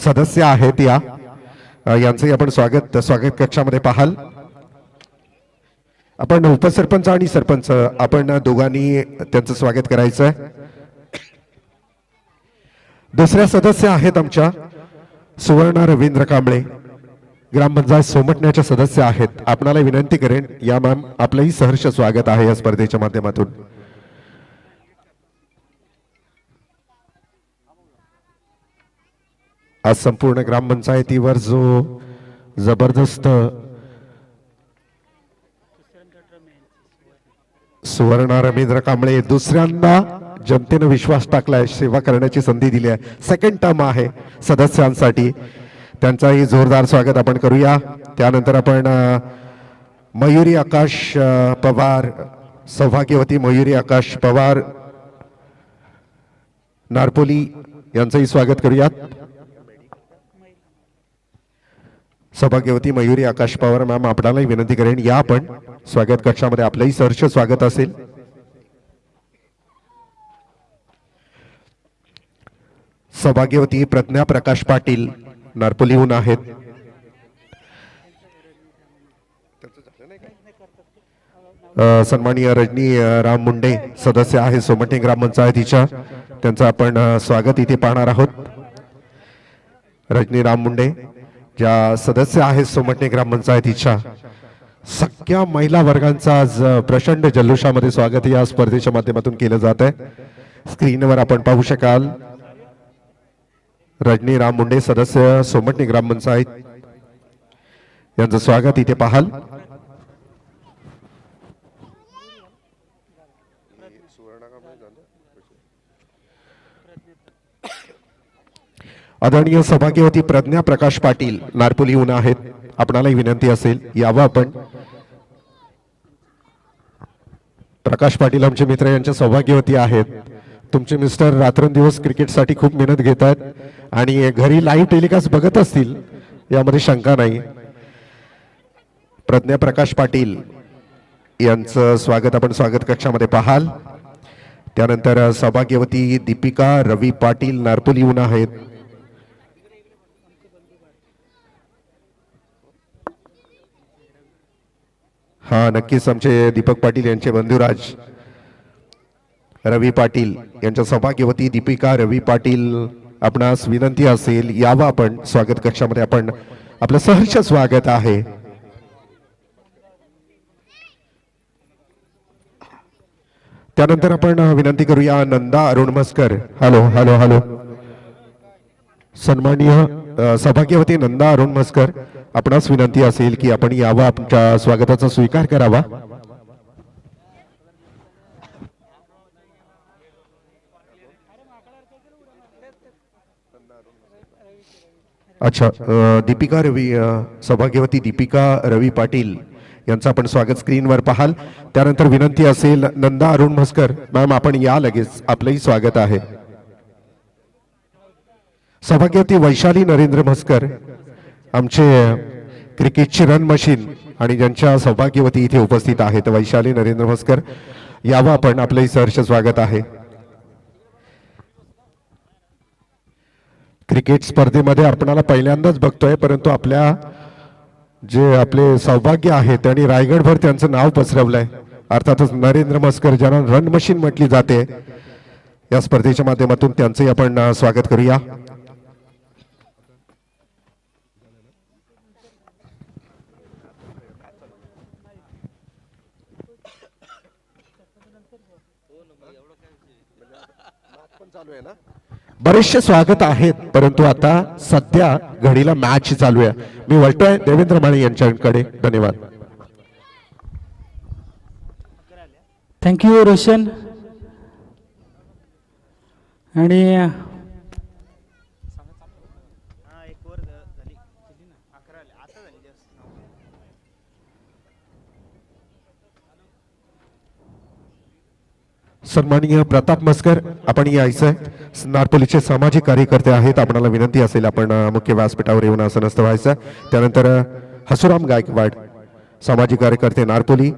सदस्य आहेत या. यांचंही आपण स्वागत स्वागत कक्षामध्ये पाहाल. आपण उपसरपंच आणि सरपंच आपण दोघांनी त्यांचं स्वागत करायचं आहे दुसऱ्या सदस्य आहेत आमच्या सुवर्णा रवींद्र कांबळे. ग्रामपंचायत सोमटण्याच्या सदस्य आहेत. आपणाला विनंती करेन या मॅम आपलंही सहर्ष स्वागत आहे या स्पर्धेच्या माध्यमातून. आज संपूर्ण ग्रामपंचायतीवर जो जबरदस्त सुवर्ण रवींद्र कांबळे दुसऱ्यांदा जनतेनं विश्वास टाकलाय सेवा करण्याची संधी दिली आहे. सेकंड टर्म आहे सदस्यांसाठी. त्यांचाही जोरदार स्वागत आपण करूया. त्यानंतर आपण मयुरी आकाश पवार सौभाग्यवती मयुरी आकाश पवार नारपोली यांचंही स्वागत करूयात. सौभाग्यवती मयुरी आकाश पवार मॅम आपणालाही विनंती करेन या आपण स्वागत कक्षामध्ये आपलंही सहर्ष स्वागत असेल. सौभाग्यवती प्रज्ञा प्रकाश पाटील नारपोलीहून आहेत. सन्मानीय सन्माननीय रजनी राम मुंडे सदस्य आहे सोमटे ग्रामपंचायतीच्या त्यांचं आपण स्वागत इथे पाहणार आहोत. रजनी राम मुंडे ज्या सदस्य आहेत सोमटणे ग्रामपंचायतीच्या सगळ्या महिला वर्गांचा आज प्रचंड जल्लोषामध्ये स्वागत या स्पर्धेच्या माध्यमातून केलं जात आहे. स्क्रीनवर आपण पाहू शकाल रजनी राम मुंडे सदस्य सोमटणे ग्रामपंचायत. यांचं स्वागत इथे पाहाल. आदरणीय सभाग्यवती प्रज्ञा प्रकाश पाटील नारपोलीहून आहेत. आपणालाही विनंती असेल यावं आपण. प्रकाश पाटील आमचे मित्र यांच्या सौभाग्यवती आहेत. तुमचे मिस्टर रात्रंदिवस क्रिकेटसाठी खूप मेहनत घेत आहेत आणि घरी लाईव्ह टेलिकास्ट बघत असतील यामध्ये शंका नाही. प्रज्ञा प्रकाश पाटील यांचं स्वागत आपण स्वागत कक्षामध्ये पाहाल. त्यानंतर सौभाग्यवती दीपिका रवी पाटील नारपुलीहून आहेत. हा नक्कीच आमचे दीपक पाटील यांचे बंधुराज रवी पाटील यांच्या सौभाग्यवती दीपिका रवी पाटील आपणास विनंती असेल यावं आपण स्वागत कक्षामध्ये आपण आपलं सहर्ष स्वागत आहे. त्यानंतर आपण विनंती करूया Nanda Arun Maskar hello hello hello. सन्माननीय सौभाग्यवती नंदा अरुण मस्कर आपणास विनंती असेल की आपण यावा आमच्या स्वागताचा स्वीकार करावा. अच्छा दीपिका रवी सभाग्यवती सौभाग्यवती दीपिका रवी पाटील यांचं आपण स्वागत स्क्रीनवर पाहाल. त्यानंतर विनंती असेल नंदा अरुण मस्कर मॅम आपण या लगेच आपलंही स्वागत आहे. सौभाग्यवती वैशाली नरेंद्र म्हस्कर आमचे क्रिकेटची रन मशीन आणि ज्यांच्या सौभाग्यवती इथे उपस्थित आहेत वैशाली नरेंद्र म्हस्कर यावं आपण आपलंही सहर्ष स्वागत आहे. क्रिकेट स्पर्धेमध्ये आपणाला पहिल्यांदाच बघतोय परंतु आपल्या जे आपले सौभाग्य आहे त्यांनी रायगडभर त्यांचं नाव पसरवलंय. अर्थातच नरेंद्र मस्कर ज्यांना रन मशीन म्हटली जाते या स्पर्धेच्या माध्यमातून त्यांचंही आपण स्वागत करूया. बरेचसे स्वागत आहेत परंतु आता सध्या घडीला मॅच चालू आहे. मी वळतोय देवेंद्र माळे यांच्याकडे. धन्यवाद. थँक्यू रोशन आणि सन्माननीय प्रताप मस्कर आपण यायचंय नारपोलीचे सामाजिक कार्यकर्ते आहेत. आपणाला विनंती असेल आपण मुख्य व्यासपीठावर येऊन आसनस्थ व्हायचं. त्यानंतर हसुराम गायकवाड सामाजिक कार्यकर्ते नारपोली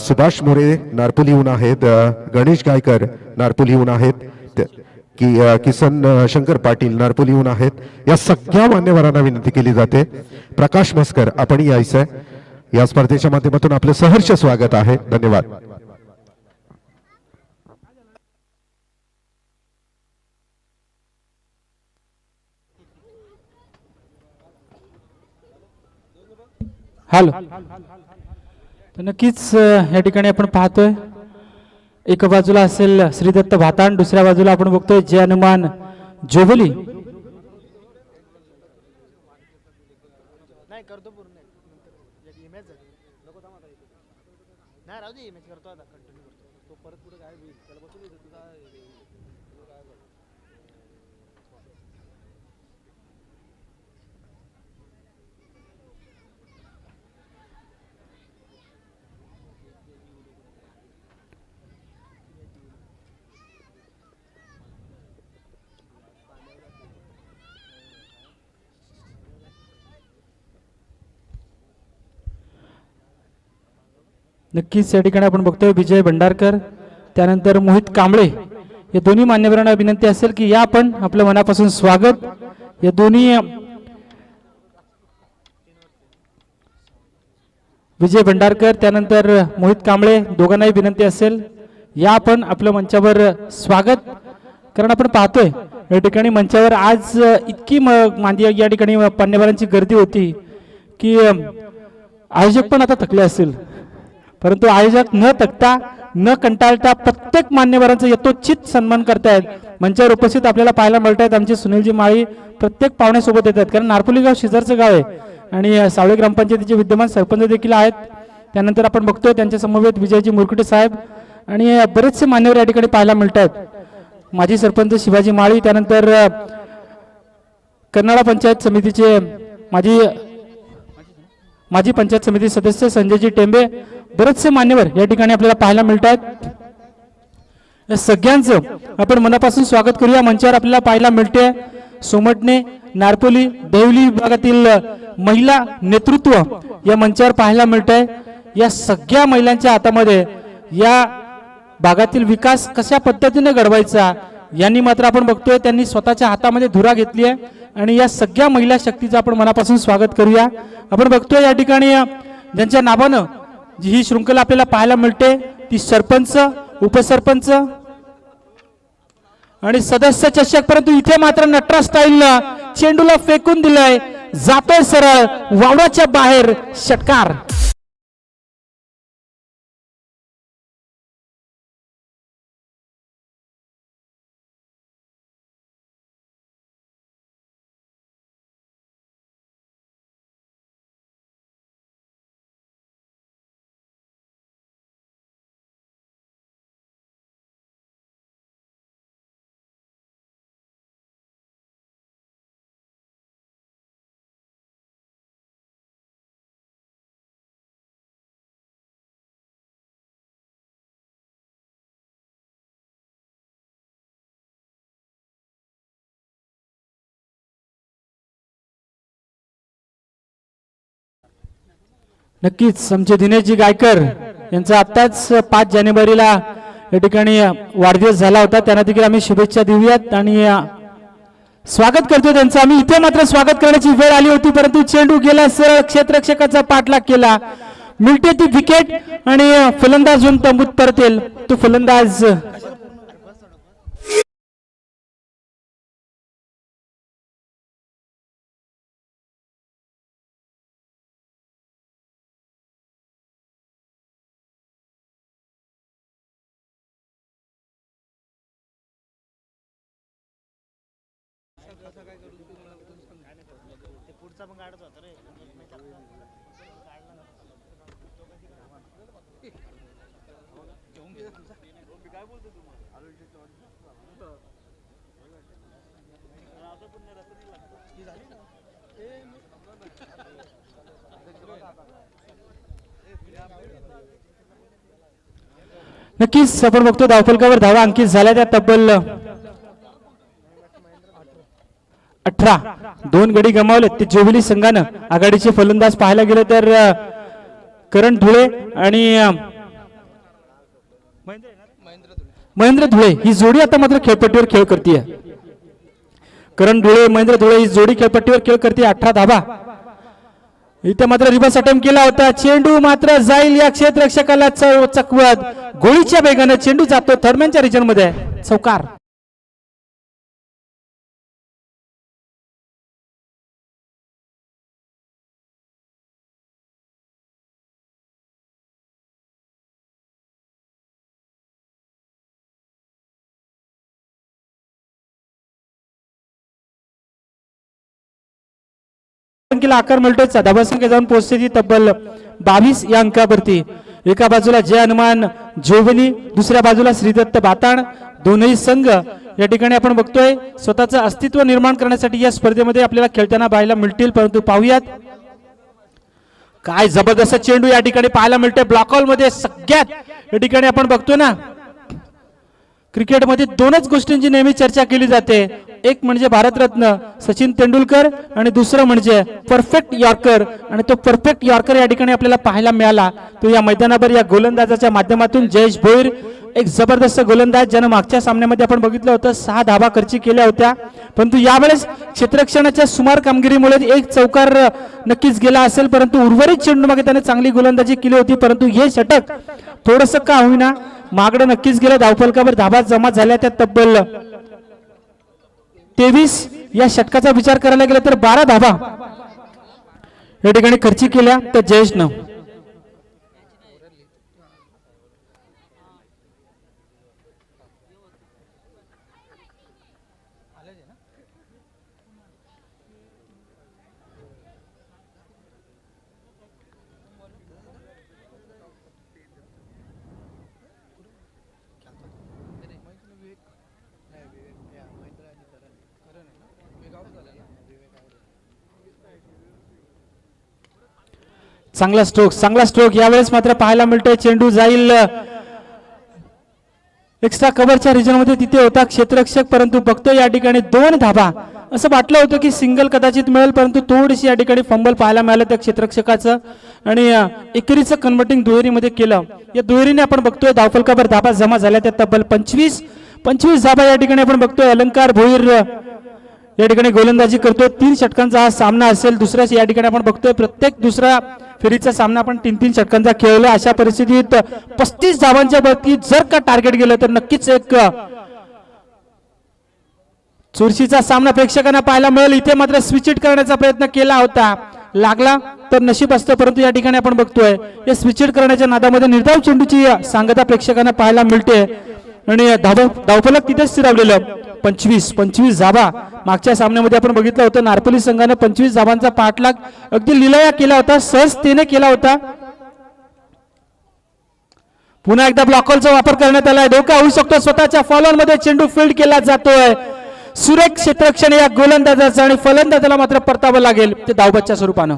सुभाष मोरे नारपोलीहून आहेत गणेश गायकर नारपोलीहून आहेत की किसन शंकर पाटील नारपोलीहून आहेत. या सगळ्या मान्यवरांना विनंती केली जाते. प्रकाश मस्कर आपण यायचंय या स्पर्धेच्या माध्यमातून आपलं सहर्ष स्वागत आहे. धन्यवाद. हॅलो. तर नक्कीच या ठिकाणी आपण पाहतोय एका बाजूला असेल श्रीदत्त भाताण दुसऱ्या बाजूला आपण बघतोय जय हनुमान जोबली. करतो पूर्ण. इमेज नको थांबा नाही राहू दे इमेज करतो आता कंटिन्यू करतो तो परत पुढे काय होईल त्याला बसून येतो तुझा काय करतो नक्कीच या ठिकाणी आपण बघतोय विजय भंडारकर त्यानंतर मोहित कांबळे. या दोन्ही मान्यवरांना विनंती असेल की या आपण आपलं मनापासून स्वागत. या दोन्ही विजय भंडारकर त्यानंतर मोहित कांबळे दोघांनाही विनंती असेल या आपण आपलं मंचावर स्वागत. कारण आपण पाहतोय या ठिकाणी मंचावर आज इतकी म- मांदी या ठिकाणी मान्यवरांची गर्दी होती की आयोजक पण आता थकले असेल परंतु आयोजक न तकता न कंटाळता प्रत्येक मान्यवरांचा यथोचित सन्मान करतायत. मंचावर उपस्थित आपल्याला पाहायला मिळत आहेत आमचे सुनीलजी माळी प्रत्येक पाहुण्यासोबत येतात. कारण नारपोली गाव शेजारचं गाव आहे आणि सावळे ग्रामपंचायतीचे विद्यमान सरपंच देखील आहेत. त्यानंतर आपण बघतोय त्यांच्या समवेत विजयजी मुरकुटे साहेब आणि बरेचसे मान्यवर या ठिकाणी पाहायला मिळत आहेत माजी सरपंच शिवाजी माळी त्यानंतर कर्नाळा पंचायत समितीचे माजी माजी पंचायत समिती सदस्य संजयजी टेंबे बरेचसे मान्यवर या ठिकाणी आपल्याला पाहायला मिळत आहेत या सगळ्यांचं आपण मनापासून स्वागत करूया. मंचावर आपल्याला पाहायला मिळते सोमटणे नारपोली देवली विभागातील महिला नेतृत्व या मंचावर पाहायला मिळत आहे या सगळ्या महिलांच्या हातामध्ये या भागातील विकास कशा पद्धतीने घडवायचा यांनी मात्र आपण बघतोय. त्यांनी स्वतःच्या हातामध्ये धुरा घेतली आहे आणि या सगळ्या महिला शक्तीचं आपण मनापासून स्वागत करूया. आपण बघतोय या ठिकाणी ज्यांच्या नावानं जी ही शृंखला आपल्याला पाहायला मिळते ती सरपंच उपसरपंच. आणि सदस्य चषक परंतु इथे मात्र नटरा स्टाईलनं चेंडूला फेकून दिलंय जातोय सरळ वावडाच्या बाहेर षटकार. नक्कीच आमचे दिनेशजी गायकर यांचा आत्ताच पाच जानेवारीला या ठिकाणी वाढदिवस झाला होता. त्यांना देखील आम्ही शुभेच्छा देऊयात आणि स्वागत करतो त्यांचं. आम्ही इथे मात्र स्वागत करण्याची वेळ आली होती परंतु चेंडू गेला सरळ क्षेत्ररक्षकाचा पाठलाग केला. मिळते ती विकेट आणि फलंदाज होऊन तंबूत परतेल तो फलंदाज ते पुढचा पण काढत होता रे. काढला ना. नक्कीच आपण बघतो धावफलकावर धावा अंकित झाल्या त्या तब्बल अठरा. दोन गडी गमावले. ते जोबिली संघानं आघाडीचे फलंदाज पाहायला गेले तर करण धुळे आणि महेंद्र धुळे. ही जोडी आता मात्र खेळपट्टीवर खेळ करते करण धुळे महेंद्र धुळे ही जोडी खेळपट्टीवर खेळ करते अठरा धाबा. इथे मात्र रिवर्स अटेम्प्ट केला होता. चेंडू मात्र जाईल या क्षेत्ररक्षकाला चव- चकवत. गोळीच्या वेगाने चेंडू जातो. थर्मॅनच्या रिजनमध्ये. चौकार. संख्येला आकार मिळतोय. धाबासंख्या जाऊन पोहोचते ती तब्बल बावीस या अंकावरती. एका बाजूला जय हनुमान जोवनी दुसऱ्या बाजूला श्रीदत्त बाताण. दोनही संघ या ठिकाणी आपण बघतोय. स्वतःचं अस्तित्व निर्माण करण्यासाठी या स्पर्धेमध्ये आपल्याला खेळताना पाहायला मिळतील परंतु पाहूयात. काय जबरदस्त चेंडू या ठिकाणी पाहायला मिळतोय. ब्लॉकमध्ये सगळ्यात या ठिकाणी आपण बघतोय ना. क्रिकेटमध्ये दोनच गोष्टींची नेहमी चर्चा केली जाते. एक म्हणजे भारतरत्न सचिन तेंडुलकर आणि दुसरं म्हणजे परफेक्ट यॉर्कर. आणि तो परफेक्ट यॉर्कर या ठिकाणी आपल्याला पाहायला मिळाला. तो या मैदानावर या गोलंदाजाच्या माध्यमातून जयेश भोईर एक जबरदस्त गोलंदाज ज्यानं मागच्या सामन्यामध्ये आपण बघितलं होतं सहा धाबा खर्ची केल्या होत्या. परंतु यावेळेस क्षेत्रक्षणाच्या सुमार कामगिरीमुळे एक चौकार नक्कीच गेला असेल. परंतु उर्वरित चेंडू मागे त्याने चांगली गोलंदाजी केली होती. परंतु हे षटक थोडस का होईना मागडं नक्कीच गेलं. धावफलकावर धाबा जमा झाल्या त्या तब्बल तेवीस या षटकाचा विचार करायला गेला तर बारा धाबा. या ठिकाणी खर्ची केल्या तर जयेशनं. चांगला स्ट्रोक चांगला स्ट्रोक यावेळेस मात्र पाहायला मिळतोय चेंडू जाईल. एक्स्ट्रा कव्हरच्या रिजनमध्ये तिथे होता क्षेत्ररक्षक परंतु बघतोय या ठिकाणी दोन धाबा. असं वाटलं होतं की सिंगल कदाचित मिळेल परंतु थोडीशी या ठिकाणी फंबल पाहायला मिळालं त्या क्षेत्ररक्षकाचं. आणि एकरीचं एकेरीचं कन्व्हर्टिंग दुहेरीमध्ये केलं. या दुहेरीने आपण बघतोय धावफलकावर धाबा जमा झाल्या त्या तब्बल पंचवीस. पंचवीस धाबा या ठिकाणी आपण बघतोय. अलंकार भोईर या ठिकाणी गोलंदाजी करतोय. तीन षटकांचा हा सामना असेल दुसऱ्या या ठिकाणी आपण बघतोय. प्रत्येक दुसरा फेरीचा सामना आपण तीन तीन षटकांचा खेळला. अशा परिस्थितीत पस्तीस धावांच्या बाबतीत जर का टार्गेट गेलं तर नक्कीच एक चुरशीचा सामना प्रेक्षकांना पाहायला मिळेल. इथे मात्र स्विच इट करण्याचा प्रयत्न केला होता. लागला तर नशीब असतं परंतु या ठिकाणी आपण बघतोय या स्विच इट करण्याच्या नादामध्ये निर्धाव चेंडूची सांगता प्रेक्षकांना पाहायला मिळते. आणि धाव धावफलक तिथेच स्थिरावलेलं. पंचवीस पंचवीस जाबा. मागच्या सामन्यामध्ये आपण बघितलं होतं नारपली संघाने पंचवीस जाबांचा पाठलाग अगदी लिलया केला होता सहजतेने केला होता. पुन्हा एकदा ब्लॉकॉलचा वापर करण्यात आलाय. धोका होऊ शकतो स्वतःच्या फॉलोअरमध्ये चेंडू फील्ड केला जातोय. सुरेख क्षेत्ररक्षण या गोलंदाजाचं आणि फलंदाजाला मात्र परतावं लागेल ते धावबच्च्या स्वरूपानं.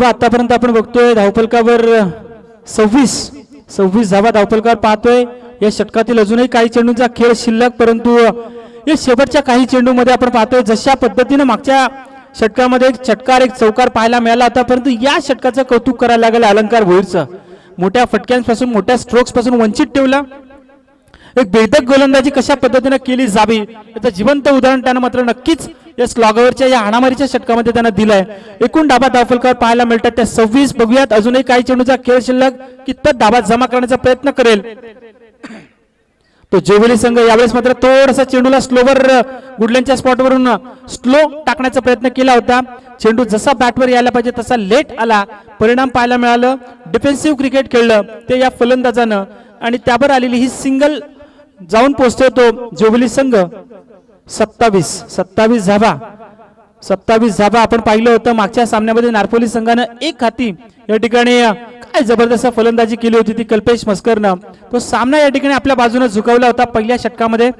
व आतापर्यंत आपण बघतोय धावफलकावर सव्वीस सव्वीस धावा धावफलकावर पाहतोय. या षटकातील अजूनही काही चेंडूंचा खेळ शिल्लक परंतु या शेवटच्या काही चेंडूमध्ये आपण पाहतोय जशा पद्धतीनं मागच्या षटकामध्ये एक षटकार एक चौकार पाहायला मिळाला होता परंतु या षटकाचं कौतुक करायला लागेल अलंकार भोईरचं. मोठ्या फटक्यांपासून मोठ्या स्ट्रोक्सपासून वंचित ठेवला. एक बेधक गोलंदाजी कशा पद्धतीने केली जावी? याचं जिवंत उदाहरण त्यानं मात्र नक्कीच या स्लॉगवरच्या या हाणामारीच्या षटकामध्ये त्यांना दिलाय. एकूण डाबा धावफलकावर पाहायला मिळतात त्या सव्वीस. बघूयात अजूनही काही चेंडूचा खेळ शिल्लक कितपत डाबा जमा करण्याचा प्रयत्न करेल. तो जेवली संघ यावेळेस मात्र थोडासा चेंडूला स्लोवर गुडल्यांच्या स्पॉटवरून स्लो टाकण्याचा प्रयत्न केला होता. चेंडू जसा बॅटवर यायला पाहिजे तसा लेट आला. परिणाम पाहायला मिळालं. डिफेन्सिव्ह क्रिकेट खेळलं ते या फलंदाजानं. आणि त्यावर आलेली ही सिंगल जाऊन पोहोचतो तो जेवली संघ. सत्तावीस. सत्तावीस झाबा सत्तावीस झाबा आपण पाहिलं होतं. मागच्या सामन्यामध्ये नारपोली संघानं एक हाती या ठिकाणी काय जबरदस्त फलंदाजी केली होती ती कल्पेश मस्करनं. तो सामना या ठिकाणी आपल्या बाजूने झुकवला होता पहिल्या षटकामध्ये.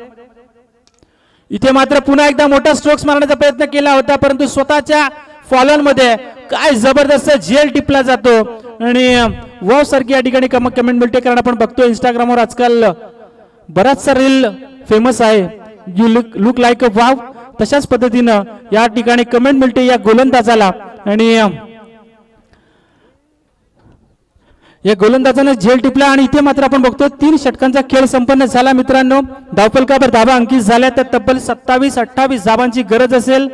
इथे मात्र पुन्हा एकदा मोठा स्ट्रोक्स मारण्याचा प्रयत्न केला होता परंतु स्वतःच्या फॉलनमध्ये काय जबरदस्त झेल टिपला जातो. आणि वॉव सारखी या ठिकाणी कमेंट मिळते. कारण आपण बघतो इंस्टाग्रामवर आजकाल बराचसा रील फेमस आहे. You look look like a wow तशाच पद्धतीनं या ठिकाणी कमेंट मिळते या गोलंदाजाला. आणि या गोलंदाजाने झेल टिपला आणि इथे मात्र आपण बघतो तीन षटकांचा खेळ संपन्न झाला मित्रांनो. धावपलकावर धाबा अंकित झाल्या तर तब्बल सत्तावीस अठ्ठावीस धाबांची गरज असेल.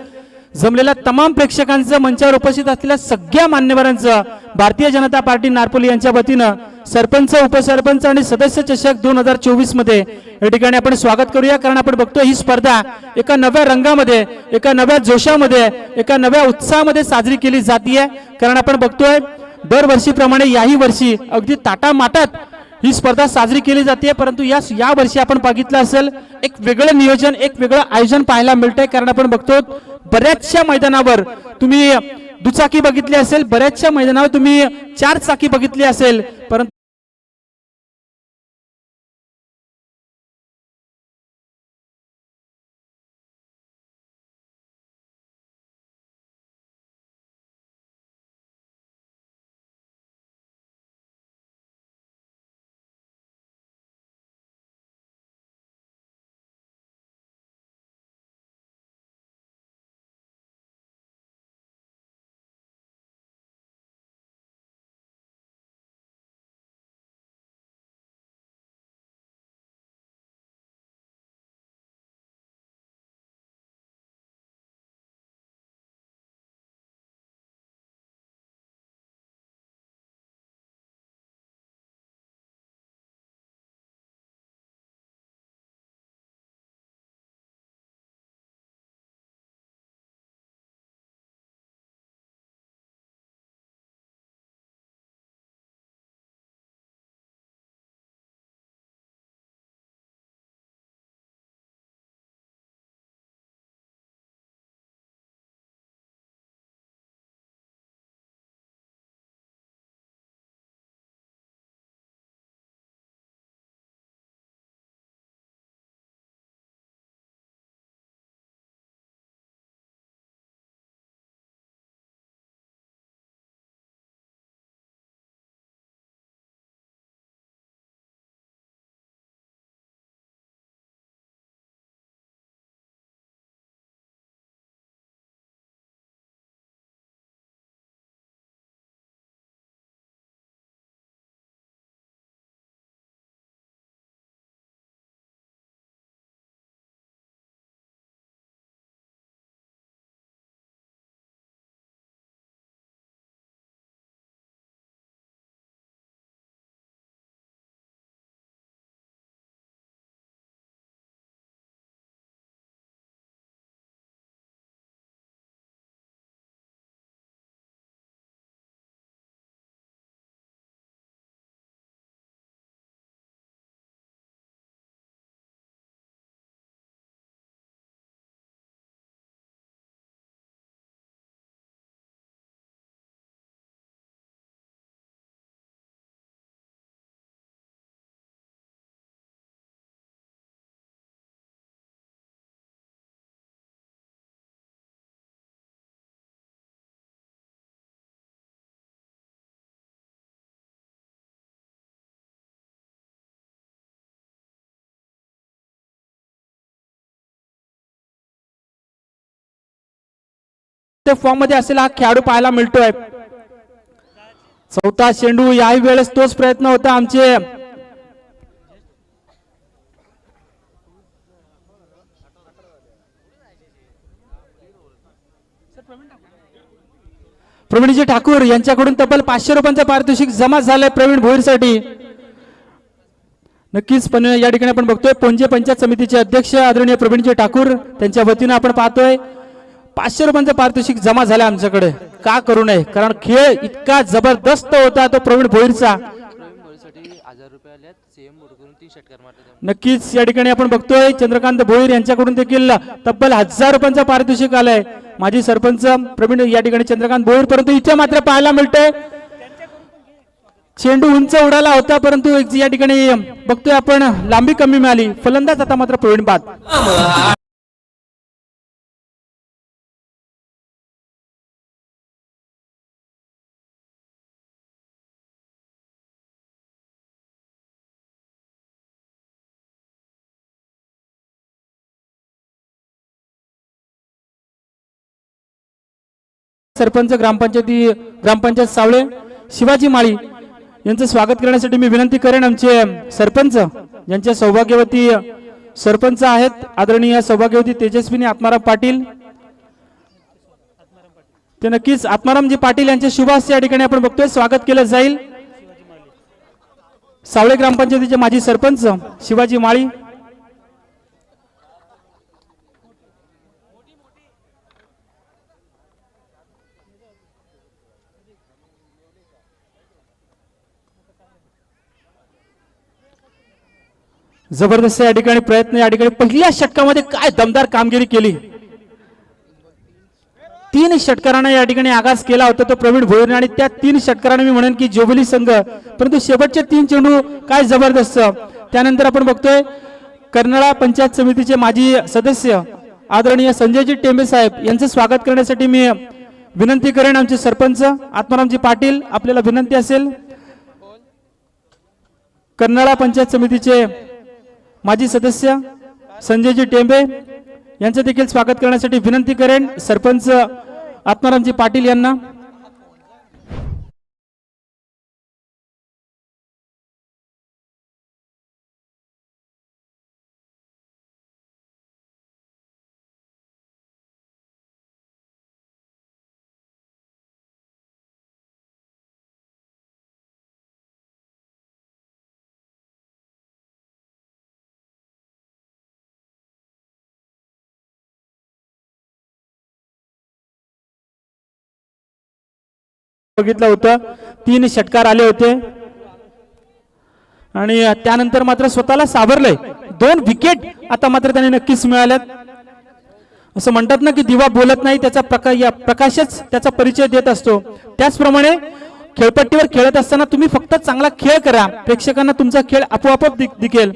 जमलेल्या तमाम प्रेक्षकांचं मंचावर उपस्थित असलेल्या सगळ्या मान्यवरांचं भारतीय जनता पार्टी नारपोली यांच्या वतीनं सरपंच उपसरपंच आणि सदस्य चषक दोन हजार चोवीसमध्ये या ठिकाणी आपण स्वागत करूया. कारण आपण बघतो ही स्पर्धा एका नव्या रंगामध्ये एका नव्या जोशामध्ये एका नव्या उत्साहामध्ये साजरी केली जातीये. कारण आपण बघतोय दरवर्षीप्रमाणे याही वर्षी अगदी ताटामाटात ही स्पर्धा साजरी केली जाते परंतु या या वर्षी आपण बघितलं असेल एक वेगळं नियोजन एक वेगळं आयोजन पाहायला मिळतंय कारण आपण बघतो बऱ्याचशा मैदानावर तुम्ही दुचाकी बघितली असेल बऱ्याचशा मैदानावर तुम्ही चार चाकी बघितली असेल परंतु त्या फॉर्ममध्ये असलेला हा खेळाडू पाहायला मिळतोय. चौथा चेंडू याही वेळेस तोच प्रयत्न होता आमचे. प्रवीणजी ठाकूर यांच्याकडून तब्बल पाचशे रुपयांचं पारितोषिक जमा झालंय प्रवीण भोईरसाठी. नक्कीच पण या ठिकाणी आपण बघतोय. पोंजे पंचायत समितीचे अध्यक्ष आदरणीय प्रवीणजी ठाकूर त्यांच्या वतीनं आपण पाहतोय. पाचशे रुपयांचं पारितोषिक जमा झालं आमच्याकडे. का करू नये? कारण खेळ इतका जबरदस्त होता तो प्रवीण भोईरचा. नक्कीच या ठिकाणी आपण बघतोय चंद्रकांत भोईर यांच्याकडून देखील तब्बल हजार रुपयांचं पारितोषिक आलंय. माजी सरपंच प्रवीण या ठिकाणी चंद्रकांत भोईर परंतु इथे मात्र पाहायला मिळतंय. चेंडू उंच उडाला होता परंतु या ठिकाणी बघतोय आपण लांबी कमी मिळाली. फलंदाज आता मात्र प्रवीण बाद. सरपंच ग्रामपंचायती ग्रामपंचायत सावळे शिवाजी माळी यांचं स्वागत करण्यासाठी मी विनंती करेन. आमचे सरपंच यांच्या सौभाग्यवती सरपंच आहेत आदरणीय सौभाग्यवती तेजस्विनी आत्माराम पाटील. ते नक्कीच आत्मारामजी पाटील यांच्या शुभास या ठिकाणी आपण बघतोय. स्वागत केलं जाईल. सावळे ग्रामपंचायतीचे माजी सरपंच शिवाजी माळी. जबरदस्त या ठिकाणी प्रयत्न या ठिकाणी पहिल्या षटकामध्ये काय दमदार कामगिरी केली. तीन षटकाराने या ठिकाणी आगाज केला होता तो प्रवीण भोईरने आणि त्या तीन षटकाराने मी म्हणेन की जोबली संघ परंतु शेवटचे तीन चेंडू काय जबरदस्त. त्यानंतर आपण बघतोय कर्नाळा पंचायत समितीचे माजी सदस्य आदरणीय संजयजी टेंबे साहेब यांचं स्वागत करण्यासाठी मी विनंती करेन आमचे सरपंच आत्मारामजी पाटील आपल्याला विनंती असेल. कर्नाळा पंचायत समितीचे माजी सदस्य संजयजी टेंबे यांचं देखील स्वागत करण्यासाठी विनंती करेन. सरपंच आत्मारामजी पाटील यांना. बघितलं होतं. तीन षटकार आले होते. आणि त्यानंतर मात्र स्वतःला सावरलंय. दोन विकेट आता मात्र त्यांनी नक्कीच मिळाल्यात. असं म्हणतात ना की दिवा बोलत नाही त्याचा प्रका या प्रकाशच त्याचा परिचय देत असतो. त्याचप्रमाणे खेळपट्टीवर खेळत असताना तुम्ही फक्त चांगला खेळ करा. प्रेक्षकांना तुमचा खेळ आपोआप दिखेल.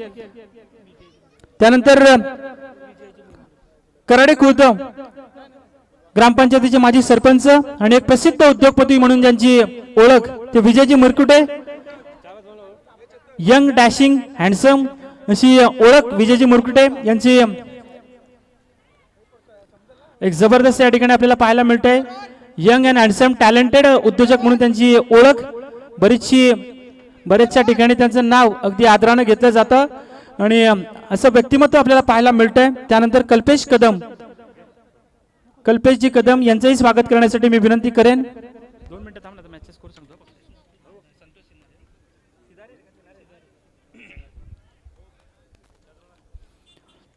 त्यानंतर कराडे खुर्द. ग्रामपंचायतीचे माजी सरपंच आणि एक प्रसिद्ध उद्योगपती म्हणून ज्यांची ओळख ते Vijayji Murkute young dashing handsome अशी ओळख विजयजी मुरकुटे यांची एक जबरदस्त या ठिकाणी आपल्याला पाहायला मिळते यंग अँड हँडसम टॅलेंटेड उद्योजक म्हणून त्यांची ओळख बरीचशी बरेचशा ठिकाणी त्यांचं नाव अगदी आदरानं घेतलं जातं. आणि असं व्यक्तिमत्व आपल्याला पाहायला मिळतंय. त्यानंतर कल्पेश कदम कल्पेशजी कदम यांचंही स्वागत करण्यासाठी मी विनंती करेन. दोन मिनिटं थांबला मॅचचा स्कोर सांगतो.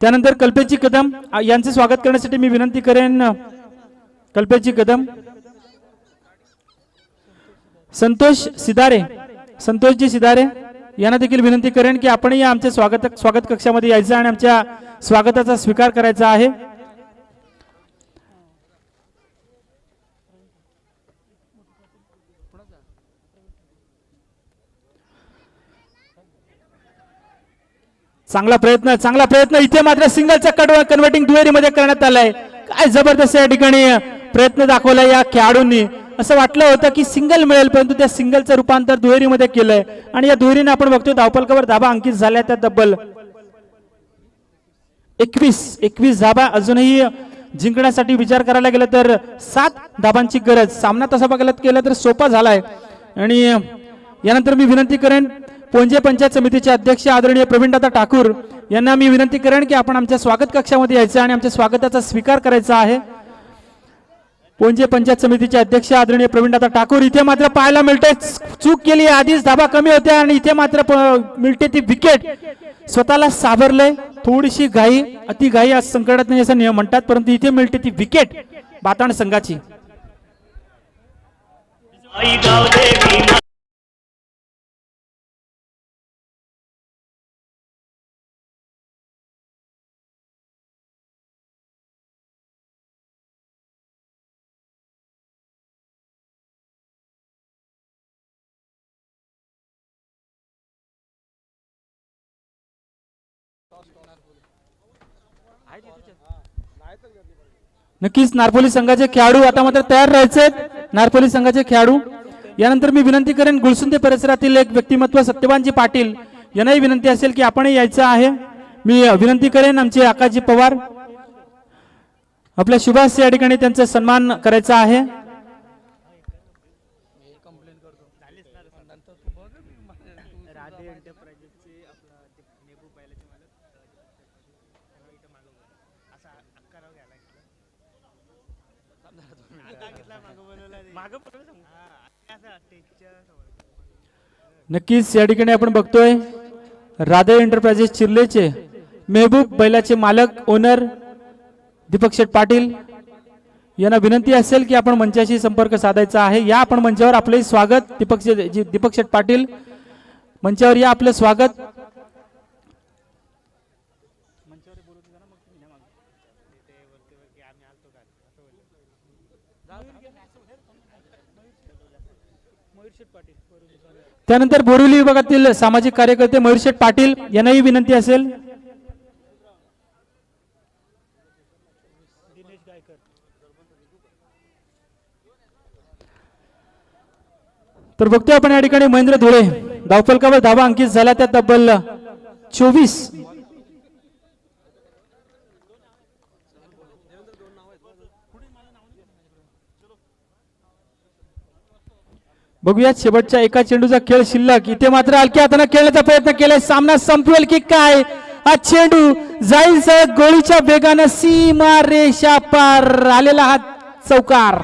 त्यानंतर कल्पेशजी कदम यांचे स्वागत करण्यासाठी मी विनंती करेन. कल्पेशजी कदम. संतोष सिदारे संतोषजी सिदारे यांना देखील विनंती करेन की आपणही आमच्या स्वागत स्वागत कक्षामध्ये यायचं आणि आमच्या स्वागताचा स्वीकार करायचा आहे. चांगला प्रयत्न चांगला प्रयत्न. इथे मात्र सिंगलचा कडवा कन्व्हर्टिंग दुहेरीमध्ये करण्यात आलाय. काय जबरदस्त या ठिकाणी प्रयत्न दाखवला या खेळाडूंनी. असं वाटलं होतं की सिंगल मिळेल परंतु त्या सिंगलचं रूपांतर दुहेरीमध्ये केलंय. आणि या दुहेरीने आपण बघतोय धावपलकावर धाबा अंकित झाल्या त्या तब्बल. एकवीस एकवीस धाबा अजूनही जिंकण्यासाठी विचार करायला गेलं तर सात धाबांची गरज. सामना तसा बघायला केला तर सोपा झालाय. आणि यानंतर मी विनंती करेन पोंजे पंचायत समितीचे अध्यक्ष आदरणीय प्रवीणदादा ठाकूर यांना मी विनंती करेन की आपण आमच्या स्वागत कक्षामध्ये यायचं आणि आमच्या स्वागताचा स्वीकार करायचा आहे. पोंजे पंचायत समितीचे अध्यक्ष आदरणीय प्रवीणदादा ठाकूर इथे मात्र पाहायला मिळते चूक केली आधीच धाबा कमी होत्या आणि इथे मात्र प- मिळते ती विकेट. स्वतःला सावरले थोडीशी घाई अति घाई आज संकटात नाही असं नियम म्हणतात परंतु इथे मिळते ती विकेट बाताण संघाची. नक्कीच नारपोली संघाचे खेळाडू आता मात्र तयार राहायचे नारपोली संघाचे खेळाडू. यानंतर मी विनंती करेन गुलसुंदे परिसरातील एक व्यक्तिमत्व सत्यवानजी पाटील यांनाही विनंती असेल की आपणही यायचं आहे. मी विनंती करेन आमचे आकाशजी पवार. आपल्या शुभास या ठिकाणी त्यांचा सन्मान करायचा आहे राधे एंटरप्राइजेसचे आपला ते नेबू बैलाचे मालक त्यांना इथं मागवलं असा अक्का राव घ्यायला घेतला मागं बनवला मागं बनवलं असं स्टेजच्या समोर नक्कीच या ठिकाणी आपण बघतोय राधे एंटरप्राइजेस चिर्लेचे मेहबूब बैलाचे मालक ओनर दीपक शेठ पाटील. यांना विनंती असेल की आपण मंचाशी संपर्क साधायचा आहे. या आपण मंचावर आपले स्वागत दीपक जी- दीपक शेठ पाटील. मंचावर या आपलं स्वागत. त्यानंतर बोरिवली विभागातील सामाजिक कार्यकर्ते मयूरशेठ पाटील यांनाही विनंती असेल. तर बघतोय आपण या ठिकाणी महेंद्र धुळे धावफलकावर धावा अंकित झाला त्या तब्बल चोवीस बघूयात शेवटच्या एका चेंडूचा खेळ शिल्लक. इथे मात्र हलक्या हाताने खेळण्याचा प्रयत्न केलाय. सामना संपवेल की काय? हा चेंडू जाईल सर गोळीच्या वेगानं. सीमा रेषा पार. आलेला हा चौकार.